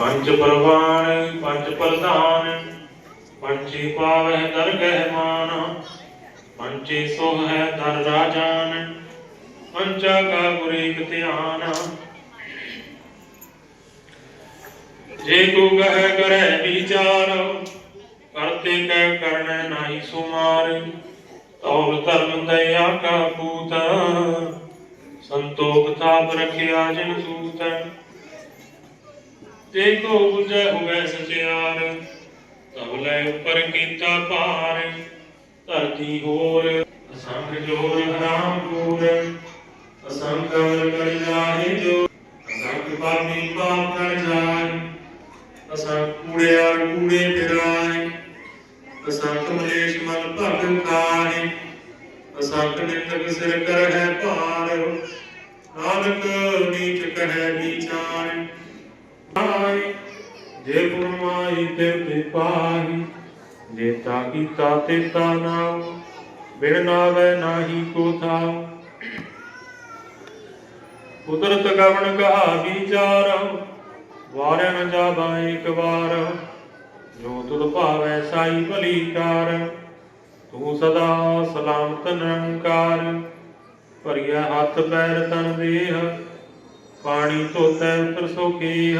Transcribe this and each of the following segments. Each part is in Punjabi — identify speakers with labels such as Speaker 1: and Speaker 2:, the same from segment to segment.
Speaker 1: ਪੰਜ ਪ੍ਰਵਾਨ, ਪੰਜ ਪ੍ਰਧਾਨ ਪੰਚੀ ਪਾਵਹਿ ਦਰਗਹਿ ਮਾਨ ਪੰਚੇ ਸੋਹ ਹੈ ਦਰ ਰਾਜਾਨ, ਪੰਚਾ ਕਾ ਗੁਰੇਕ ਧਿਆਨ। ਜੇ ਕੋ ਗਹਿ ਕਰੈ ਵਿਚਾਰ, ਕਰਤੇ ਕੈ ਕਰਨੈ ਨਾਹੀ ਸੁਮਾਰ, ਤੌਲ ਧਰਮ ਦਇਆ ਕਾ ਪੂਤ, ਸੰਤੋਖ ਥਾਪ ਰਖਿਆ ਜਿਨ ਸੂਤ। ਜੇ ਕੋ ਬੁਝੈ ਹੋਵੇ ਸਚਿਆਰ ਤਬ ਲੈ ਉੱਪਰ ਕੀਤਾ ਭਾਰ, ਧਰਤੀ ਹੋਰ ਅਸੰਖ ਜੋਰ ਹਰਾਮ ਪੂਰ ਅਸੰਖ ਅਮਰ ਕਰ ਜਾਹੇ ਜੋ ਅਸੰਖ ਪਾਪੀ ਪਾਪ ਕਰ ਜਾਏ ਅਸੰਖ ਕੂੜਿਆ ਕੂੜੇ ਕੀਤਾ ਤੇ ਨਾਮ, ਬਿਨ ਨਾਵੇ ਨਾਹੀ ਕੋ ਥਾਉ ਕੁਦਰਤ ਗਵਣ ਕਹਾ ਵਿਚਾਰ ਵਾਰਿਆ ਨ ਇੱਕ ਵਾਰ। ਜੋ ਤੁਧ ਭਾਵੈ ਸਾਈ ਭਲੀ ਕਾਰ, ਤੂੰ ਸਦਾ ਸਲਾਮਤ ਨਿਰੰਕਾਰ। ਭਰੀਆ ਹੱਥ ਪੈਰ ਤਨ ਦੇਹ, ਪਾਣੀ ਧੋਤੈ ਉਤਰ ਸੋ ਕੀਹ।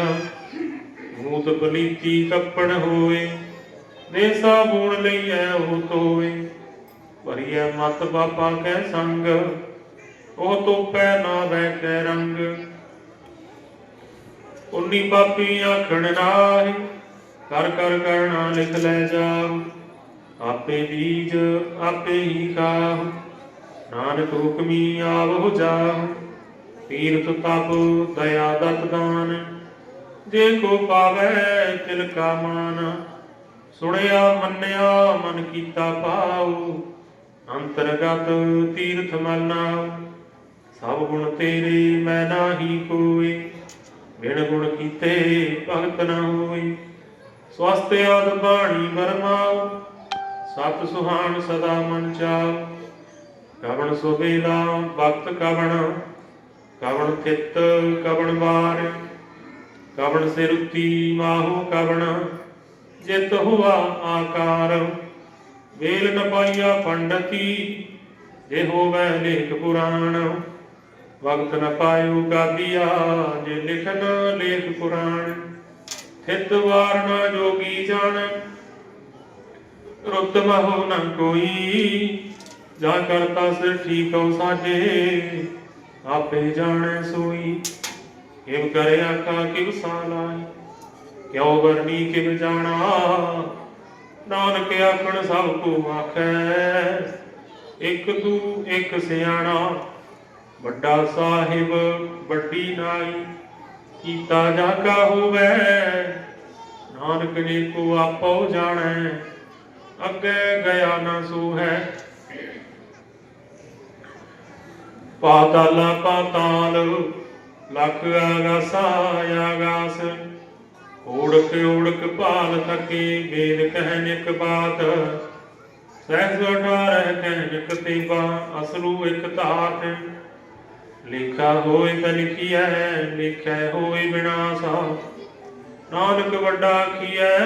Speaker 1: ਮੂਤ ਪਲੀਤੀ ਕੱਪੜ ਹੋਏ ਦੇ ਸਾਬੂਣ ਲਈਐ ਉਹ ਤੋਏ ਭਰੀਐ ਮਤ ਬਾਪਾ ਕੈ ਸੰਗ, ਉਹ ਤੋਪੈ ਨਾ ਬੈਠੈ ਰੰਗ। ਉਨੀ ਪਾਪੀ ਆਖਣ ਨਾਹੀ, ਕਰ ਕਰ ਕਰਣਾ ਲਿਖ ਲੈ ਜਾਉ। ਆਪੇ ਬੀਜ ਆਪੇ ਹੀ ਖਾਉ। ਨਾਨਕ ਹੁਕਮੀ ਆਵੋ ਜਾਉ। ਤੀਰਥ ਤਪ ਦਇਆ ਦਤ ਦਾਨ। ਜੇ ਕੋ ਪਾਵੈ ਤਿਲ ਕਾ ਮਾਨ ਸੁਣਿਆ, ਮੰਨਿਆ, ਮਨ ਕੀਤਾ ਪਾਉ ਅੰਤਰਗਤ ਤੀਰਥ ਮਨਾ, ਸਭ ਗੁਣ ਤੇਰੇ ਮੈਂ ਨਾਹੀ ਕੋਈ ਬਿਨ ਗੁਣ ਕੀਤੇ ਭਗਤ ਨ ਹੋਈ ਸਵਸਤ ਆਦ ਬਾਣੀ ਬਰਮਾਉ ਸਤ ਸੁਹਾਣ ਸਦਾ ਮਨ ਚਾਉ। ਕਵਣ ਸੁਬੇਲਾ ਵਕਤ ਕਵਣ ਕਵਣ ਚਿੱਤ ਕਵਣ ਵਾਰ। ਕਵਣ ਸਿਰੁਤੀ ਮਾਹੂ ਕਵਣ ਜਿਤ ਹੁਆ ਆਕਾਰ। ਵੇਲ ਨ ਪਾਈਆ ਪੰਡਤੀ ਜੇ ਹੋਵੇ ਲੇਖ ਪੁਰਾਣ। ਵਕਤ ਨ ਪਾਇਓ ਗਾਦੀਆ ਜੇ ਲਿਖਨ ਲੇਖ ਪੁਰਾਣ। ਥਿਤ ਵਾਰ ਜੋਗੀ ਜਾਣ, ਰੁੱਤ ਮਹੁ ਨ ਕੋਈ। ਜਾ ਕਰਤਾ ਸਿਰ ਠੀਕ ਠੀਕਉ ਸਾਜੇ, ਆਪੇ ਜਾਣੈ ਸੋਈ। ਕਿਵ ਕਰੇ ਆਖਾ ਕਿਵ ਸਾਲਾਈ। ਕਿਉ ਵਰਨੀ ਕਿਵ ਜਾਣਾ? ਨਾਨਕ ਆਖਣ ਸਭ ਕੋ ਆਖੈ, ਇਕ ਤੂ ਇਕ ਸਿਆਣਾ। ਵੱਡਾ ਸਾਹਿਬ, ਵੱਡੀ ਨਾਈ, ਕੀਤਾ ਜਾ ਕਾ ਹੋਵੇ। ਨਾਨਕ ਨੇ ਕੋ ਆਪੋ ਜਾਣੈ, ਅੱਗੇ ਗਿਆ ਨਾ ਸੋ ਹੈ ਪਾਤਾਲਾ ਪਾਤਾਲ, ਲਖ ਆਗਾਸਾ ਆਗਾਸ। ਓੜਕ ਓੜਕ ਭਾਲ ਥਕੇ ਵੇਦ ਕਹਿ ਨਿਕ ਬਾਤ। ਸਹਿਜ ਅਠਾਰਹ ਕਹਿ ਨਿਕ ਤੇਬਾ ਅਸਰੂ ਇਕ ਧਾਤ। ਲਿਖਾ ਹੋਏ ਤਾਂ ਲਿਖੀਐ ਲਿਖੈ ਹੋਏ ਵਿਨਾਸਾ ਨਾਨਕ ਵੱਡਾ ਕੀਐ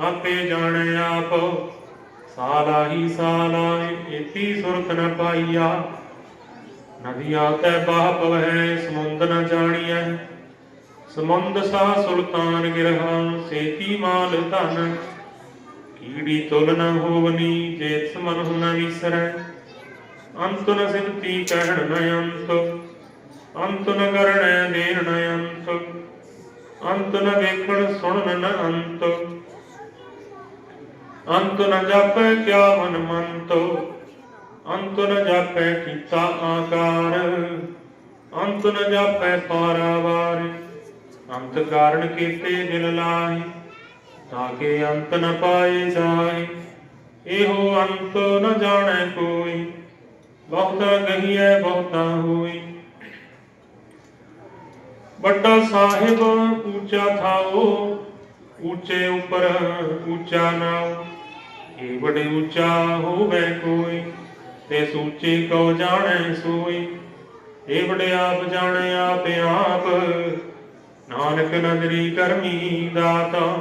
Speaker 1: ਆਪੇ ਜਾਣੈ ਆਪ। ਸਾਲਾ ਹੀ ਸਾਲਾ ਇਤੀ ਸੁਰਤ ਨ ਪਾਈਆ। ਨਦੀਆਂ ਤੈ ਬਾਹ ਪਵੈ ਸਮੁੰਦ ਨ ਜਾਣੀਐ। ਸਮੁੰਦ ਸਾ ਸੁਲਤਾਨ ਗਿਰਹਾ ਸੇਤੀ ਮਾਲ ਧਨ। ਕੀੜੀ ਤੁਲ ਨ ਹੋਵਨੀ ਜੇ ਸਮਨ ਨ ਵਿਸਰੈ। ਅੰਤ ਨ ਸਿਮਤੀ ਕਹਿਣ ਨ ਅੰਤ। ਅੰਤ ਨ ਕਰਣੈ ਦੇਣ ਨ ਅੰਤ। ਅੰਤ ਨ ਵੇਖਣ ਸੁਣਨ ਨ ਅੰਤ। ਅੰਤ ਨ ਜਾਪੈ ਕਿਆ ਮਨ ਮੰਤੋ। ਅੰਤ ਨ ਜਾਪੈ ਕੀਤਾ ਆਕਾਰ। ਅੰਤ ਨ ਜਾਪੈ ਪਾਰਾਵਾਰ। ਅੰਤ ਕਾਰਨ ਕੀਤੇ ਦਿਲ ਲਾਹੀ ਤਾਕੇ ਅੰਤ ਨ ਪਾਏ ਜਾਏ। ਇਹੋ ਅੰਤ ਨ ਜਾਣੈ ਕੋਈ, ਬਹੁਤਾ ਗਹੀਐ ਬਹੁਤਾ ਹੋਈ। ਵੱਡਾ ਸਾਹਿਬ ਉੱਚਾ ਥਾਓ ਉੱਚੇ ਉੱਪਰ ਉੱਚਾ ਨਾਉ। ਇਹ ਬੜੇ ਉੱਚਾ ਹੋਵੇ ਕੋਈ, ਤੇ ਸੂਚੇ ਕੋ ਜਾਣੈ ਸੋਈ। ਇਹ ਬੜੇ ਆਪ ਜਾਣੈ, ਆਪ ਆਪ ਨਾਨਕ ਨਦਰੀ ਕਰਮੀ ਦਾਤਾ,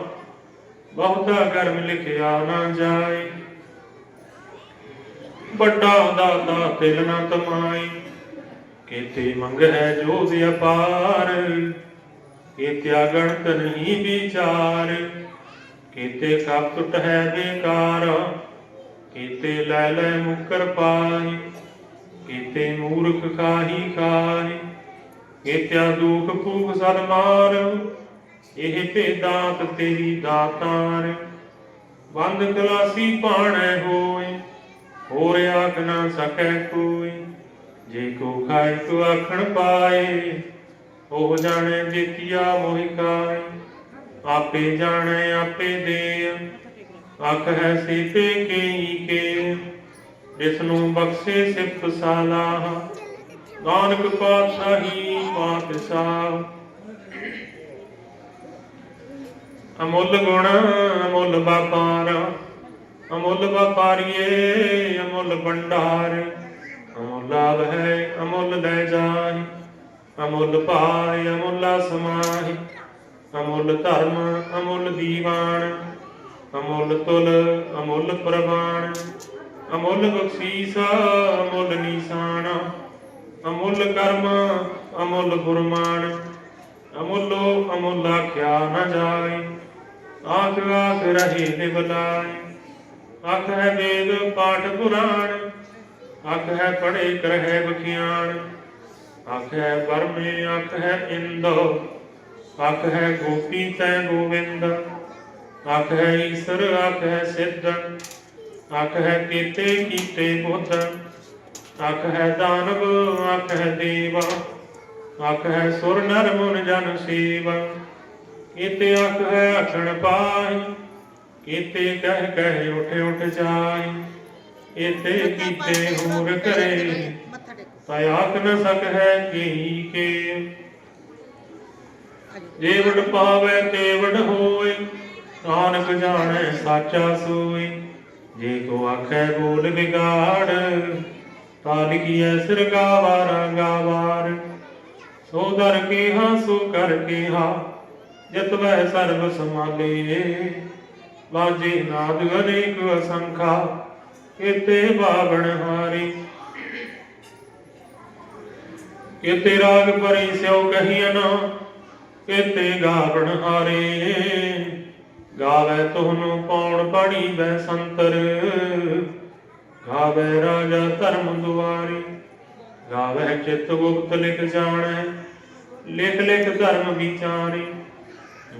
Speaker 1: ਬਹੁਤਾ ਕਰਮ ਲਿਖਿਆ ਨਾ ਜਾਏ। ਵੱਡਾ ਦਾਤਾ ਤਿਲ ਨਾ ਤਮਾਈ ਕੀਤੇ ਮੰਗਹਿ ਜੋਗ ਅਪਾਰ? ਕੀਤਿਆ ਗਣਤ ਨਹੀਂ ਵਿਚਾਰ? ਕੀਤੇ ਕਪ ਟੁੱਟ ਹੈ ਬੇਕਾਰ ਕੀਤੇ ਲੈ ਲੈ ਮੁਕਰ ਪਾਈ ਕੀਤੇ ਮੂਰਖ ਖਾਹੀ ਕਾਹੀ? ਕੀਤਿਆ ਦੁਖ ਭੂਖ ਸਦ ਮਾਰ, ਇਹ ਭੇਦਾਤ ਤੇਰੀ ਦਾਤਾਰ। ਬੰਦ ਕਲਾਸੀ ਪਾਣੈ ਹੋਏ, ਹੋਰ ਆਖ ਨਾ ਸਕੈ ਕੋਈ। ਜੇ ਕੋ ਖਾਇ ਕੋ ਆਖਣ ਪਾਏ, ਉਹ ਜਾਣੇ ਦਿੱਤਿਆ ਮੋਹਿ ਕਾਇ ਆਪੇ ਜਾਣੇ, ਆਪੇ ਦੇ ਅੱਖ ਹੈ ਸੀਪੇ ਕੇਈ ਕੇ ਜਿਸ ਨੂੰ ਬਖਸ਼ੇ ਸਿਫਤ ਸਾਲਾਹ ਨਾਨਕ ਪਾਤਸ਼ਾਹੀ, ਪਾਤਸ਼ਾਹ ਅਮੁੱਲ ਗੁਣ, ਅਮੁੱਲ ਵਪਾਰ, ਅਮੁੱਲ ਵਪਾਰੀਏ, ਅਮੁੱਲ ਭੰਡਾਰ। ਅਮੁੱਲ ਆਦ ਹੈ, ਅਮੁੱਲ ਲੈ ਜਾਈ ਅਮੁੱਲ ਪਾਇ ਅਮੁੱਲਾ ਸਮਾਹੀ। ਅਮੁੱਲ ਧਰਮ, ਅਮੁੱਲ ਦੀਵਾਨ। ਅਮੁੱਲ ਤੁਲ, ਅਮੁੱਲ ਪ੍ਰਵਾਨ। ਅਮੁੱਲ ਬਖਸ਼ੀਸ, ਅਮੁੱਲ ਨੀਸਾਨ। ਅਮੁੱਲ ਕਰਮ, ਅਮੁੱਲ ਗੁਰਮਾਨ, ਅਮੁੱਲੋ ਅਮੁੱਲ ਆਖਿਆ ਨਾ ਜਾਏ। ਆਖ ਆਖ ਰਹੇ ਨਿਵਲਾਏ ਆਖ ਹੈ ਵੇਦ ਪਾਠ ਪੁਰਾਣ, ਆਖ ਹੈ ਪੜੇ ਕਰਹਿ ਬਖਿਆਣ ਆਖ ਹੈ ਬਰਮੇ ਆਖ ਹੈ ਇੰਦੋ, ਆਖ ਹੈ ਗੋਪੀ ਤੈ ਗੋਵਿੰਦ। ਆਖ ਹੈ ਈਸ਼ਰ, ਆਖ ਹੈ ਸਿੱਧ। ਆਖ ਹੈ ਕੀਤੇ ਕੀਤੇ ਬੁੱਧ। ਆਖ ਹੈ ਦਾਨਵ, ਆਖ ਹੈ ਦੇਵਾ, ਆਖ ਹੈ ਸੁਰ ਨਰ ਮੁਨ ਜਨ ਸੇਵਾ। ਕੀਤੇ ਆਖ ਹੈ ਆਖਣ ਪਾਈ ਕੀਤੇ ਕਹਿ ਕਹਿ ਉਠ ਉਠ ਜਾਈ ਇਤੇ ਕੀਤੇ ਹੋਰ ਕਰੇ
Speaker 2: ਮੱਥਾ
Speaker 1: ਨ ਸਕ ਹੈ ਕੀ ਕੇ। ਜੇ ਪਾਵੇ ਤੇ ਹੋਏ, ਨਾਨਕ ਜਾਣੈ ਸਾਚਾ ਸੋਈ ਜੇ ਕੋ ਆਖੈ ਬੋਲ ਵਿਗਾੜ ਤਾ ਲਿਖੀਐ ਸਿਰ ਗਾਵਾਰਾ ਗਾਵਾਰ ਸੋ ਦਰ ਕੇ ਹਾਂ ਸੋ ਕਰ ਕੇ ਹਾਂ ਜਤ ਵਹਿ ਸਰਬ ਸਮਾਲੇ ਵਾਜੇ ਨਾਦ ਅਨੇਕ ਅਸੰਖਾ ਕੀਤੇ ਬਾਵਣ ਹਾਰੀ। ਕੀਤੇ ਰਾਗ ਪਰੀ ਸਿਉ ਕਹੀਨ ਕੀਤੇ ਗਾਵਣ ਹਾਰੇ। ਗਾਵੇ ਤੁਹਨੂੰ ਪੌਣ ਪੜੀ ਬੈ ਸੰਤਰ। ਗਾਵੇ ਰਾਜਾ ਧਰਮ ਦੁਆਰੀ ਗਾਵੇ ਚਿਤ ਗੁਪਤ ਲਿਖ ਜਾਣੈ, ਲਿਖ ਲਿਖ ਧਰਮ ਵਿਚਾਰੀ।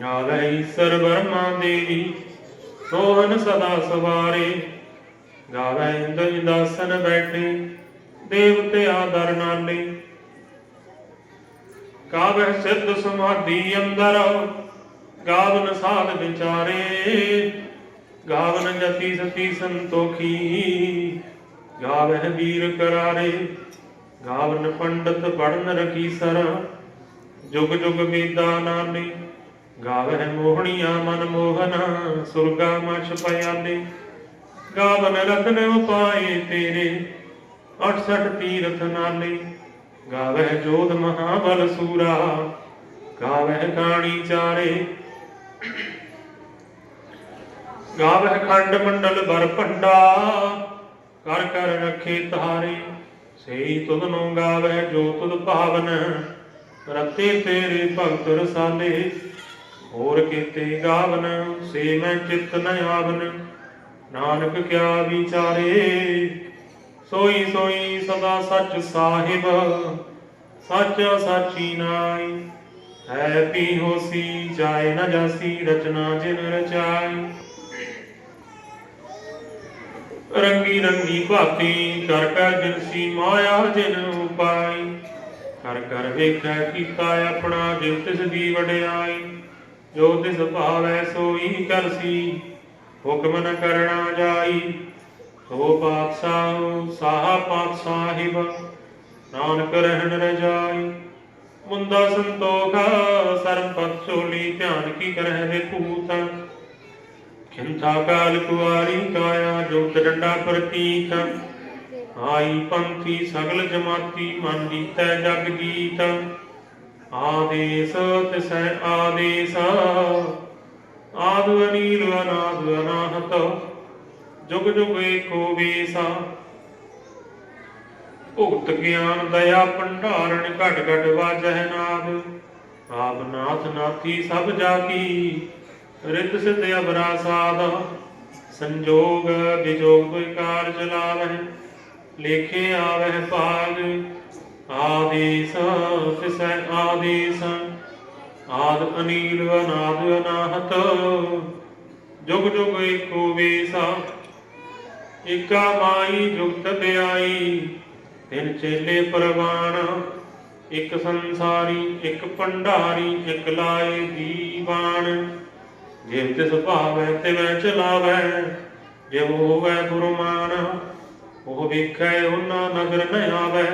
Speaker 1: ਗਾਵੇ ਈਸ਼ਰ ਬਰਮਾ ਦੇਵੀ ਸੋਹਨ ਸਦਾ ਸਵਾਰੇ। ਗਾਵੇ ਇੰਦ ਇੰਦਾਸਨ ਬੈਠੇ, ਦੇਵਤੇ ਆਦਰ ਨਾਲੇ। ਗਾਵੇ ਸਿੱਧ ਸਮਾਧੀ ਅੰਦਰ ਗਾਵਨ ਸਾਧ ਵਿਚਾਰੇ। ਗਾਵਨ ਜਤੀ ਸਤੀ ਸੰਤੋਖੀ, ਗਾਵਹਿ ਵੀਰ ਕਰਾਰੇ, ਗਾਵਨ ਪੰਡਤ ਪੜਨ ਰਖੀ ਸਰ, ਜੁਗ ਜੁਗ ਵੇਦਾ ਨਾਲੇ ਗਾਵਹਿ ਮੋਹਣੀਆਂ ਮਨ ਮੋਹਨ, ਸੁਰਗਾ ਮਛ ਪਿਆਲੇ ਗਾਵਨ ਰਤਨ ਉਪਾਏ ਤੇਰੇ 68 ਤੀਰਥ ਨਾਲੇ ਗਾਵਹਿ ਜੋਧ ਮਹਾਬਲ ਸੂਰਾ, ਗਾਵਹਿ ਕਾਣੀ ਚਾਰੇ। ਗਾਵਹਿ ਖੰਡ ਮੰਡਲ ਬਰ ਭੰਡਾ, ਕਰ ਕਰ ਰਖੇ ਤਾਰੇ ਸਈ ਤੁਧ ਨੂੰ ਗਾਵਹਿ ਜੋ ਤੁਧ ਭਾਵਨ, ਰਤੇ ਤੇਰੇ ਭਗਤ ਰਸਾਲੇ, ਹੋਰ ਕੀਤੇ ਗਾਵਨ, ਸੇ ਮੈਂ ਚਿਤ ਨ ਆਵਨ, ਨਾਨਕ ਕਿਆ ਵਿਚਾਰੇ? ਸੋਈ ਸੋਈ ਸਦਾ ਸੱਚ ਸਾਹਿਬ, ਸੱਚ ਸਾਚੀ ਨਾਈ, ਹੈ ਪੀ ਹੋਸੀ ਜਾਏ ਨ ਜਾਸੀ ਰਚਨਾ ਜਿਨ ਰਚਾਈ। ਰੰਗੀ ਰੰਗੀ ਭਾਤੀ, ਕਰ ਕਰ ਜਿਨਸੀ ਮਾਇਆ ਜਿਨ ਉਪਾਈ ਕਰ ਕਰ ਵੇਖੈ ਕੀਤਾ ਆਪਣਾ ਜਿਵ ਤਿਸ ਦੀ ਵਡਿਆਈ। ਜੋ ਤਿਸ ਭਾਵੈ ਸੋਈ ਕਰਸੀ, ਹੁਕਮ ਨ ਕਰਣਾ ਜਾਈ। ਸੋ ਪਾਤਸ਼ਾਹ, ਸਾਹਾ ਪਾਤ ਨਾਨਕ ਰਹਿਣ ਰਜਾਈ ਮੁੰਦਾ ਸੰਤੋਖ ਸਰਪਤ ਚੋਲੀ ਧਿਆਨ ਕੀ ਕਰਹਿ ਦੇ ਭੂਤ ਖਿੰਥਾ ਕਾਲ ਕੁਆਰੀ ਕਾਇਆ ਜੋ ਡੰਡਾ ਪ੍ਰਤੀਕ ਆਈ ਪੰਥੀ ਸਗਲ ਜਮਾਤੀ, ਮਨ ਜੀਤੈ ਜਗ ਜੀਤ। ਆਦੇਸ ਤਿਸੈ ਆਦੇਸ। ਆਦ ਅਨੀਲ, ਅਨਾਦ ਅਨਾਹਤ। ਜੁਗ ਜੁਗ ਏਕੋ ਵੀਸਾ। ਭੁਗਤ ਗਿਆਨ ਦਇਆ ਭੰਡਾਰਨ, ਘਟ ਘਟ ਵਾਜਹਿ ਨਾਦ। ਆਪ ਨਾਥ ਨਾਥੀ ਸਭ ਜਾ ਰਿਤ ਸਿਧ ਅਬਰਾ ਸਾਧ ਸੰਜੋਗ ਵਿਜੋਗ ਕੋਈ ਕਾਰ ਚਲਾਵਹਿ ਲੇਖੇ ਆਵਹਿ ਭਾਗ, ਆਦੇਸ ਤਿਸੈ ਆਦੇਸ, ਆਦ ਅਨੀਲ ਅਨਾਦ ਅਨਾਹਤ, ਜੁਗ ਜੁਗ ਏਕੋ ਵੀਸਾ ਇਕਾ ਮਾਈ ਜੁਗਤ ਧਿਆਈ, ਤਿੰਨ ਚੇਲੇ ਪ੍ਰਵਾਨ ਇੱਕ ਸੰਸਾਰੀ, ਇੱਕ ਭੰਡਾਰੀ, ਇਕ ਲਾਏ ਦੀਵਾਨ ਜਿਵ ਤਿਸ ਭਾਵੈ ਤਿਵੈ ਚਲਾਵੈ ਜਿਵ ਹੋਵੈ ਗੁਰਮਾਨ, ਉਹ ਵੇਖੈ ਉਹਨਾਂ ਨਗਰ ਨ ਆਵੈ,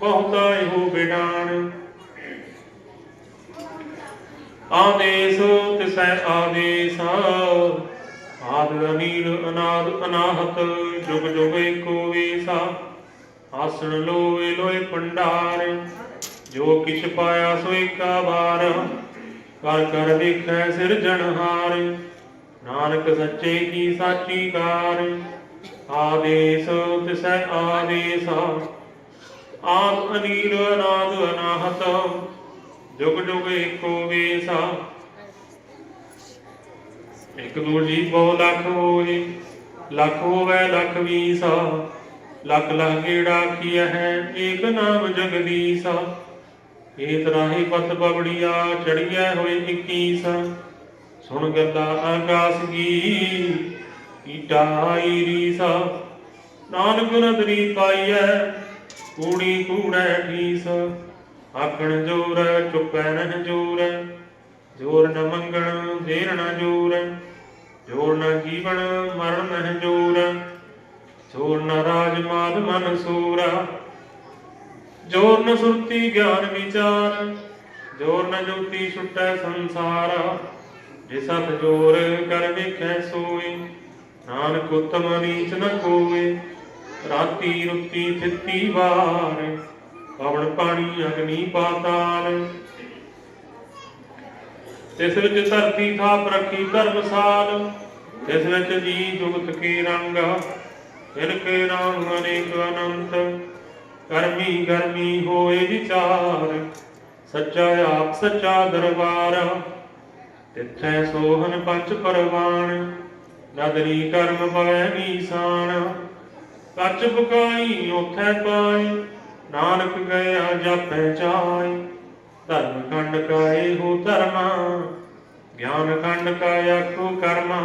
Speaker 1: ਬਹੁਤਾ ਇਹੋ ਬਿਡਾਨ। ਆਦੇਸ ਤਿਸੈ ਆਦੇਸ, ਆਦ ਅਨੀਲ ਅਨਾਦ ਅਨਾਹਤ, ਜੁਗ ਜੁਗ ਏਕੋ ਵੇਸਾ, ਆਸਣ ਲੋਏ ਲੋਏ ਪੰਡਾਰ, ਜੋ ਕਿਛ ਪਾਇਆ ਸੋ ਏਕਾ ਵਾਰ। ਕਰ ਕਰ ਵੇਖੈ ਸਿਰਜਣਹਾਰ ਨਾਨਕ ਸੱਚੇ ਕੀ ਸਾਚੀ ਕਾਰ, ਆਦੇਸ ਤਿਸੈ ਆਦੇਸ ਆਦ ਅਨੀਲ ਅਨਾਦ ਅਨਾਹਤ, ਜੁਗ ਜੁਗ ਏਕੋ ਵੀਸਾ। ਇੱਕ ਦੋ ਜੀ ਬਹੁ ਲੱਖ ਹੋਏ, ਲੱਖ ਹੋਵੇ ਲੱਖ ਵੀਸਾ, ਲੱਖ ਲੱਖ ਗੇੜਾ ਕੀਆ ਹੈ, ਏਕ ਨਾਮ ਜਗਦੀਸਾ। ਏਤ ਰਾਹੀ ਪਤ ਬਬੜੀਆ ਚੜੀਐ ਹੋਏ 21 ਸੁਣ ਗੱਲਾ ਆਕਾਸ ਕੀ ਕੀਟਾਈ ਰੀਸਾ ਨਾਨਕ ਨਦਰੀ ਪਾਈਐ, ਕੂੜੀ ਕੂੜੈ ਠੀਸ। ਆਖਣ ਜੋਰ, ਚੁੱਪੈ ਨਹ ਜੋਰ। ਜੋਰ ਨ ਮੰਗਣ, ਦੇਰ ਨ ਜੋਰ। ਜੋਰ ਨ ਜੀਵਨ, ਮਰਨ ਨਹ ਜੋਰ। ਜੋਰ ਨ ਰਾਜ ਮਾਦ ਮਨ ਸੂਰਾ। ਜੋਰ ਨ ਸੁਰਤੀ ਗਿਆਨ ਵਿਚਾਰ, ਜੋਰ ਨ ਜੋਤੀ ਛੁਟੈ ਸੰਸਾਰ। ਜੇ ਸਤ ਜੋਰ ਕਰ ਵੇਖੈ ਸੋਏ, ਨਾਨਕ ਉਤਮ ਨੀਚ ਨ ਕੋਏ ਰਾਤੀ ਰੁੱਤੀ ਥਿੱਤੀ ਵਾਰ, ਪਵਨ ਪਾਣੀ ਅਗਨੀ ਪਾਤਾਲ। ਤਿਸ ਵਿੱਚ ਧਰਤੀ ਥਾਪ ਰੱਖੀ ਧਰਮਸਾਲ ਤਿਸ ਵਿੱਚ ਜੀ ਜੁਗਤ ਕੀ ਰੰਗ ਫਿਰ ਕੇ ਨਾਮ ਅਨੇਕ ਅਨੰਤ। ਕਰਮੀ ਗਰਮੀ ਹੋਏ ਵਿਚਾਰ, ਸੱਚਾ ਆਪ ਸੱਚਾ ਦਰਬਾਰ। ਤਿੱਥੈ ਸੋਹਨ ਪੰਚ ਪਰਵਾਨ ਨਦਰੀ ਕਰਮ ਪਵੈ ਨੀਸਾਨ ਕੱਚ ਬੁਕਾਈ ਉਥੈ ਪਾਈ ਨਾਨਕ ਗਿਆ ਜਾਪੈ ਚਾਈ ਧਰਮ ਖੰਡ ਕਾਏ ਹੋ ਧਰਮਾ, ਗਿਆਨ ਖੰਡ ਕਾਇਆ ਆਖੋ ਕਰਮਾ।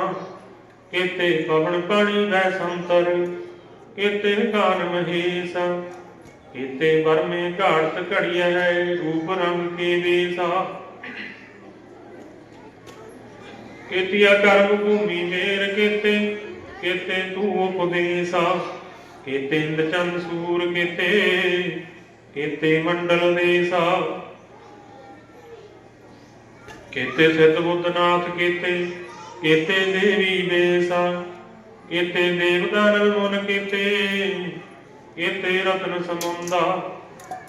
Speaker 1: ਕੀਤੇ ਪਵਨ ਪਾਣੀ ਵੈ ਸੰਤਰ, ਕੀਤੇ ਕਾਨ ਮਹੇਸ਼ ਕੀਤੇ ਵਰਮੇ ਘਾੜਤ ਘੜੀਐ ਰੂਪ ਰੰਗ ਕੇ ਵੇਸਾ ਕੀਤਿਆ ਕਰਮ ਭੂਮੀ ਮੇਰ ਕੀਤੇ ਕੀਤੇ ਤੂੰ ਉਪਦੇਸਾ ਕੀਤੇ ਚੰਦ ਸੂਰ ਕੀਤੇ ਕੀਤੇ ਮੰਡਲ ਦੇਸਾ ਕੀਤੇ ਸਿੱਧ ਬੁੱਧਨਾਥ ਕੀਤੇ ਕੀਤੇ ਦੇਵੀ ਦੇਸਾ ਕੀਤੇ ਦੇਵ ਦਾਨਵ ਮੁਨ ਕੀਤੇ ਕੀਤੇ ਰਤਨ ਸਮੁੰਦਾ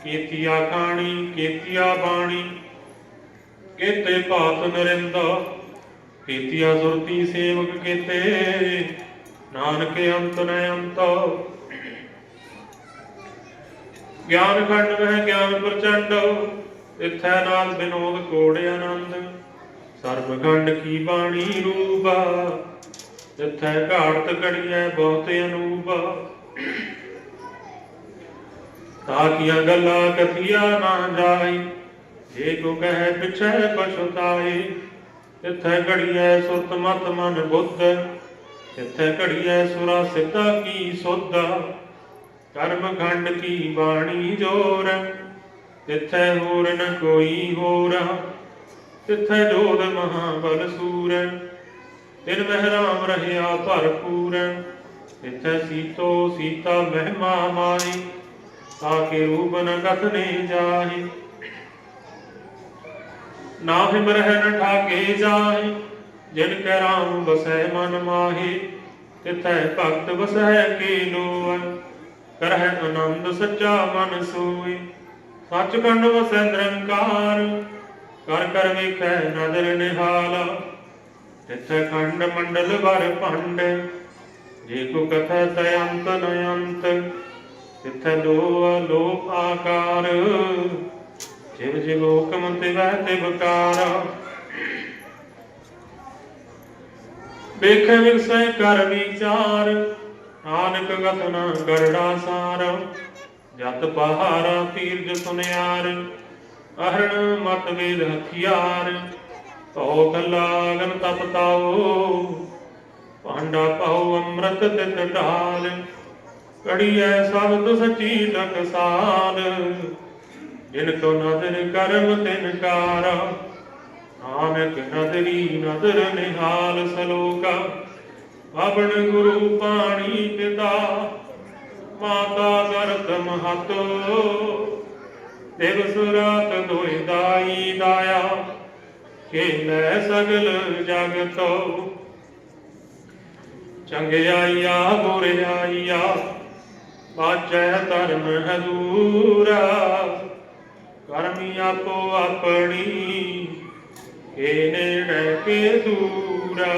Speaker 1: ਕੀਤੀਆ ਖਾਣੀ ਕੀਤੀਆ ਬਾਣੀ, ਕੀਤੇ ਭਾਤ ਨਰਿੰਦਾ, ਕੀਤੀਆ ਸੁਰਤੀ ਸੇਵਕ ਕੀਤੇ, ਨਾਨਕ ਅੰਤ ਨ ਅੰਤ। ਗਿਆਨ ਖੰਡ ਵਹਿ ਗਿਆਨ ਪ੍ਰਚੰਡ, ਇਥੈ ਨਾਲ ਬਿਨੋਦ ਕੋੜ ਆਨੰਦ। ਸਰਬ ਖੰਡ ਕੀ ਬਾਣੀ ਰੂਪਾ ਇਥੈ ਘਾੜਤ ਘੜੀਐ ਬਹੁਤ ਅਨੂਪਾ ਤਾਕੀਆਂ ਗੱਲਾਂ ਕਥੀਆਂ ਨਾ ਜਾਏ ਜੇ ਕੋ ਕਹੈ ਪਿਛੈ ਪਛਤਾਈ ਇਥੈ ਘੜੀਐ ਸੁਰਤ ਮਤ ਮਨ ਬੁੱਧ ਇਥੈ ਘੜੀਐ ਸੁਰਾ ਸਿੱਧਾ ਕੀ ਸੁਧ। ਕਰਮ ਖੰਡ ਕੀ ਬਾਣੀ ਜੋਰ ਤਿਥੈ ਹੋਰ ਨ ਕੋਈ ਹੋਰ ਤਿਥੈ ਜੋਦ ਮਹਾਬਲ ਸੂਰ। ਤਿਨ ਮਹਿਰਾਮ ਰਹਿਆ ਭਰਪੂਰ ਤਿਥੈ ਸੀਤੋ ਸੀਤਾ ਮਹਿਮਾ ਮਾਈ। ਤਾਕੇ ਰੂਪ ਨ ਕਥਨੇ ਜਾਹੀ। ਨਾਹਿ ਮਰਹਿ ਨ ਠਾਕੇ ਜਾਹੀ, ਜਿਨ ਕੈ ਰਾਮ ਬਸੈ ਮਨ ਮਾਹੀ, ਤਿਥੈ ਭਗਤ ਬਸੈ ਕੇ ਲੋਅ ਕਰਹਿ ਆਨੰਦ ਸੱਚਾ ਮਨ ਸੋਈ ਸੱਚਖੰਡ ਵਸੈ ਨਿਰੰਕਾਰ। ਕਰ ਕਰ ਵੇਖੈ ਨਦਰ ਨਿਹਾਲ, ਤਿੱਥ ਖੰਡ ਮੰਡਲ ਵਰ ਭੰਡ। ਜੇ ਕੋ ਕਥੈ ਤੈ ਅੰਤ ਨ ਅੰਤ ਤਿੱਥ ਲੋ ਲੋਕ ਆਕਾਰ। ਜਿਵ ਜਿਵ ਹੁਕਮ ਤੇ ਵਹਿ ਤੇ ਬਕਾਰ ਵੇਖੈ ਵਿਗਸੈ ਕਰ ਵਿਚਾਰ, ਨਾਨਕ ਗਤਨਾ ਗਰੜਾ ਸਾਰ। ਜਤ ਪਹਾਰਾ ਤੀਰਜ ਸੁਨਿਆਰ, ਅਹਰਣ ਮਤ ਵੇਦ ਹਥਿਆਰ। ਭਉ ਕਲਾਗਨ ਤਪਤਾਓ ਭਾਂਡਾ ਪਾਉ ਅੰਮ੍ਰਿਤ ਤਿਤ ਢਾਲ। ਕੜੀਐ ਸਬਦ ਸਚੀ ਟਕਸਾਲ ਜਿਨ ਕੋ ਨਦਰ ਕਰਮ, ਤਿਨ ਕਾਰਾ। ਨਾਨਕ ਨਦਰੀ, ਨਦਰ ਨਿਹਾਲ ਸਲੋਕਾ। ਆਪਣ ਗੁਰੂ ਪਾਣੀ ਪਿਤਾ, ਮਾਤਾ ਗਰਤ ਮਹਤੋ। ਦਿਵਸ ਰਾਤ ਦੋਇ ਦਾਈ ਦਾਇਆ ਕੇ ਲੈ ਸਗਲ ਜਗਤੋ। ਚੰਗਿਆਈਆ, ਬੁਰਿਆਈਆ ਬਾਚੈ ਧਰਮ ਹਦੂਰਾ ਕਰਮੀ ਆਪੋ ਆਪਣੀ ਕੇ ਨੇੜੇ ਕੇ ਦੂਰਾ।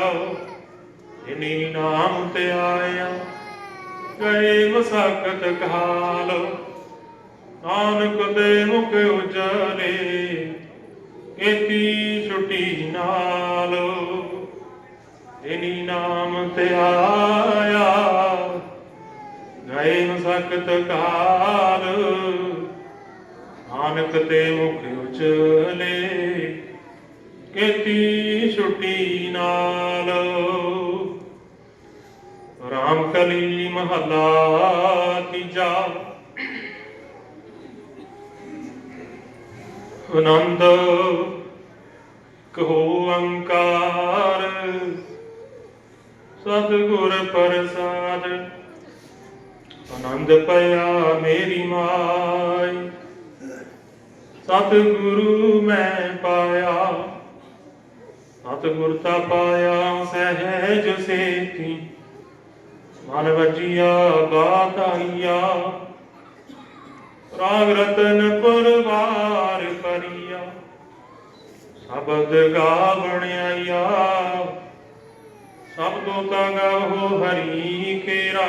Speaker 1: ਜਿਨੀ ਨਾਮ ਤੇ ਆਇਆ, ਗਏ ਮਸਕਤ ਕਾਲ ਨਾਨਕ ਦੇ ਮੁਖ ਉਜਲੇ, ਕੀਤੀ ਛੁਟੀ ਨਾਲ। ਜਿਨੀ ਨਾਮ ਤੇ ਆਇਆ ਗਏ ਕਾਲ। ਨਾਨਕ ਤੇ ਮੁਖ ਉਜਲੇ ਕੀਤੀ ਛੁਟੀ ਨਾਲ। ਰਾਮ ਕਲੀ ਮਹਲਾ ਤੀਜਾ। ਆਨੰਦ ਕਹੋ ਅੰਕਾਰ। ਸਤਿਗੁਰ ਪ੍ਰਸਾਦ ਆਨੰਦ ਪਿਆ ਮੇਰੀ ਮਾਈ। ਸਤਿਗੁਰੂ ਮੈਂ ਪਾਇਆ, ਸਤਿਗੁਰ ਤਾ ਪਾਇਆ ਸਹਿਜ ਸੇਤੀ ਮਨ ਵਜੀਆ, ਬਾਤ ਆਈਆ, ਰਾਗ ਰਤਨ ਪਰਵਾਰ ਪਰੀਆ ਸ਼ਬਦ ਗਾਵਣ ਆਈਆ ਸਭ ਤੋਂ ਤਾ ਗਾਵੋ ਹਰੀ ਕੇਰਾ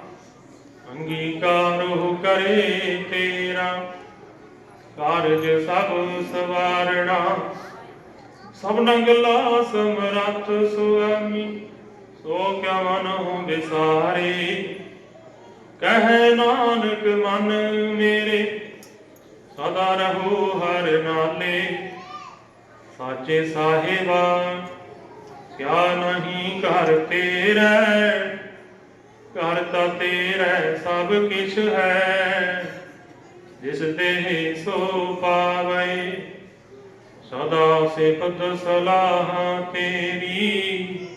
Speaker 1: ਅੰਗੀਕਾਰ ਕਰੇ ਤੇਰਾ। ਕਾਰਜ ਸਭ ਸਵਾਰਣਾ। ਸਭ ਨੰਗਲਾ ਸਮਰੱਥ ਸੁਆਮੀ। ਸੋ ਕਿਆ ਮਨ ਹੋ ਵਿਸਾਰੇ। ਕਹੈ ਨਾਨਕ ਮਨ ਮੇਰੇ। ਸਦਾ ਰਹੋ ਹਰ ਨਾਲੇ। ਸਾਚੇ ਸਾਹਿਬਾ, ਕਿਆ ਨਹੀਂ ਕਰ ਤੇਰਾ। ਘਰ ਤਾਂ ਤੇਰਾ ਸਭ ਕਿਛ ਹੈ। ਜਿਸ ਤੇ ਸੋ ਪਾਵੇ, ਸਦਾ ਸਿਫਤ ਸਲਾਹ ਤੇਰੀ।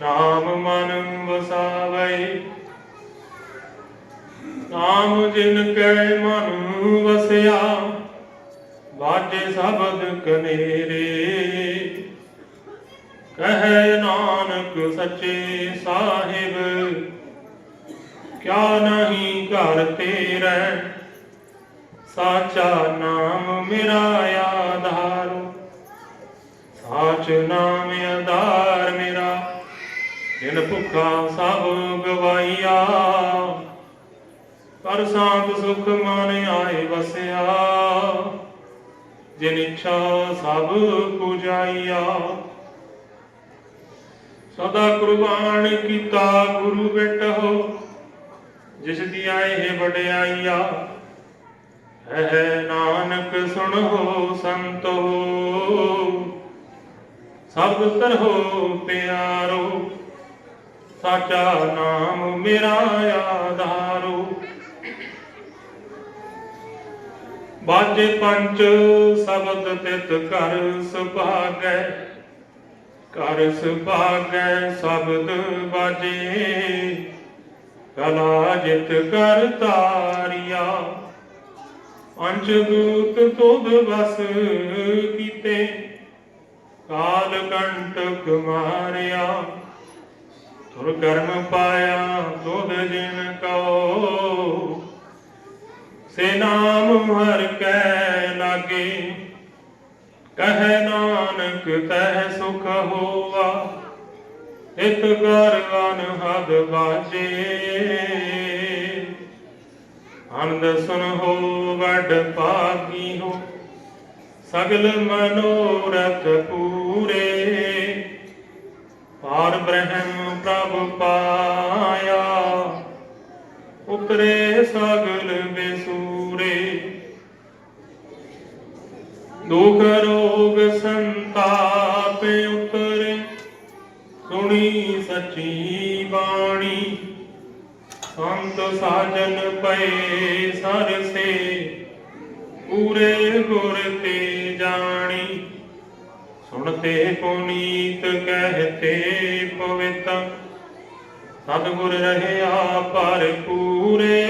Speaker 1: ਨਾਮ ਮਨ ਵਸਾਵੇ, ਨਾਮ ਜਿਨ ਕੈ ਮਨ ਵਸਿਆ ਬਾਜੇ ਸ਼ਬਦ ਕਨੇਰੇ। ਕਹੈ ਨਾਨਕ ਸੱਚੇ ਸਾਹਿਬ, ਕਿਆ ਨਹੀਂ ਘਰ ਤੇਰਾ? ਸਾਚਾ ਨਾਮ ਮੇਰਾ ਆਧਾਰ, ਸਾਚ ਨਾਮ ਆਧਾਰ ਮੇਰਾ ਦਿਨ ਭੁੱਖਾ ਸਭ ਗਵਾਈਆ। ਪਰ ਸਾਧ ਸੁਖ ਮਨ ਆਏ ਵਸਿਆ, ਜਿਨ ਇੱਛਾ ਸਭ ਪੁਜਾਈਆ। ਸਦਾ ਕੁਰਬਾਨ ਕੀਤਾ, ਗੁਰੂ ਬੇਟੋ ਜਿਸ ਦੀ ਆਏ ਵਡਿਆਈਆ, ਹੈ ਨਾਨਕ ਸੁਣੋ ਸੰਤੋ। ਸਬਦ ਤਰੋ ਪਿਆਰੋ, ਸਾਚਾ ਨਾਮ ਮੇਰਾ ਆਧਾਰੋ। ਬਾਜੇ ਪੰਜ ਸ਼ਬਦ ਤਿਤ ਕਰ ਸੁਭਾਗੈ ਕਰ ਸੁਭਾਗੈ ਸ਼ਬਦ ਬਾਜੇ ਕਲਾ ਜਿਤ ਕਰ ਤਾਰਿਆ। ਪੰਜ ਦੂਤ ਤੁਧ ਵਸ ਕੀਤੇ, ਕਾਲ ਕੰਟਕ ਮਾਰਿਆ। ਤੁਰ ਕਰਮ ਪਾਇਆ ਤੁਧ ਜਿਨ ਕੋ ਸੇ ਨਾਮ ਹਰ ਕੈ ਲਾਗੇ ਕਹਿ ਨਾਨਕ, ਕਹਿ ਸੁਖ ਹੋਵਾ ਇਤ ਕਰ ਅਨਹਦ ਬਾਜੇ। ਆਨੰਦ ਸੁਨ ਹੋ, ਵੱਡ ਭਾਗੀ ਹੋ। ਸਗਲ ਮਨੋਰਥ ਪੂਰੇ। ਪਾਰ ਬ੍ਰਹਮ ਪ੍ਰਭ ਪਾਇਆ। ਉਤਰੇ ਸਗ ਬੇਸੂਰੇ ਦੁਖ ਰੋਗ ਸੰਤਾਪ ਉਤਰੇ, ਸੁਣੀ ਸੱਚੀ ਬਾਣੀ। ਸੰਤ ਸਾਜਨ ਪਏ ਸਰਸੇ ਪੂਰੇ ਗੁਰ ਤੇ ਜਾਣੀ। ਸੁਣਤੇ ਪੁਨੀਤ ਕਹਤੇ ਪਵਿੱਤ ਸਤਿਗੁਰ ਰਹਿਆ ਪਰ ਪੂਰੇ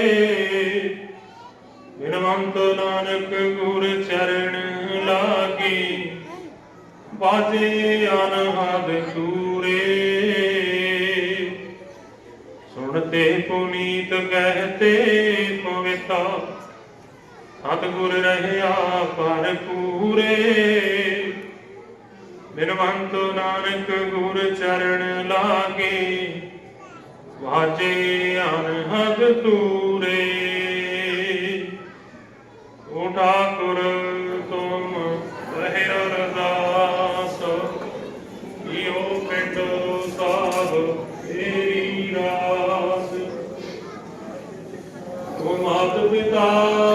Speaker 1: ਕਹਤੇ ਪਵਿੱਤਾ ਸਤਿਗੁਰ ਰਹਿਆ ਪਰ ਪੂਰੇ। ਬਿਨਵੰਤ ਨਾਨਕ ਗੁਰ ਚਰਨ ਲਾਗੇ। ਵਾਜੇ ਅਨਹਦ ਤੂਰੇ। ਓ ਮਾਤ ਪਿਤਾ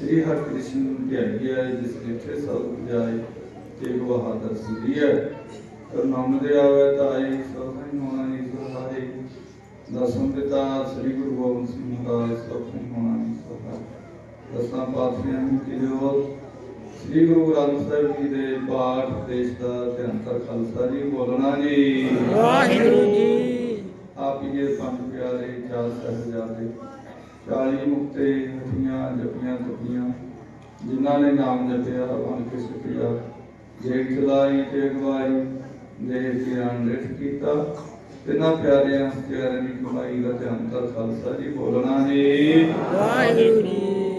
Speaker 2: ਸ੍ਰੀ ਹਰਿਕ੍ਰਿਸ਼ਨ ਧਿਆਈਐ ਜਿਸ ਜਿਥੇ ਸਭ ਜਾਏ ਤੇ ਬਹਾਦਰ ਸੁਧੀਐ ਕਰਨਾਮ ਦੇ ਆਵੇ ਤਾਈ ਸਭੈ ਹੋਣਾ ਨਹੀਂ ਸਹਾਈ ਦਸਮ ਪਿਤਾ ਸ੍ਰੀ ਗੁਰੂ ਗੋਬਿੰਦ ਸਿੰਘ ਮਹਾਰਾਜ ਸਭੈ ਹੋਣਾ ਨਹੀਂ ਸਹਾਈ ਦਸਾਂ ਪਾਤਸ਼ਾਹਾਂ ਕੀ ਜੋਤ ਸ੍ਰੀ ਗੁਰੂ ਗ੍ਰੰਥ ਸਾਹਿਬ ਜੀ ਦੇ ਪਾਠ ਦੇਸ਼ ਦਾ ਧਿਆਨ ਕਰ ਖਾਲਸਾ ਜੀ ਬੋਲਣਾ ਜੀ।
Speaker 3: ਵਾਹਿਗੁਰੂ ਜੀ।
Speaker 2: ਆਪ ਜੀ ਦੇ ਪੰਜ ਪਿਆਰੇ ਚਾਰ ਸਾਹਿਬਜ਼ਾਦੇ 40 ਮੁਕਤੇ ਹਠੀਆਂ ਜਪੀਆਂ ਤਪੀਆਂ, ਜਿਨ੍ਹਾਂ ਨੇ ਨਾਮ ਜਪਿਆ, ਬਣ ਕੇ ਸੁਖਿਆ ਜੇਠ ਚਲਾਈ ਤੇ ਅਗਵਾਈ, ਦੇਹ ਗਿਆਨ ਰਿਠ ਕੀਤਾ। ਤਿੰਨਾਂ ਪਿਆਰਿਆਂ ਪਿਆਰਿਆਂ ਦੀ ਕਮਾਈ ਦਾ ਧਿਆਨ ਕਰ ਖਾਲਸਾ ਜੀ ਬੋਲਣਾ ਨੇ
Speaker 3: ਵਾਹਿਗੁਰੂ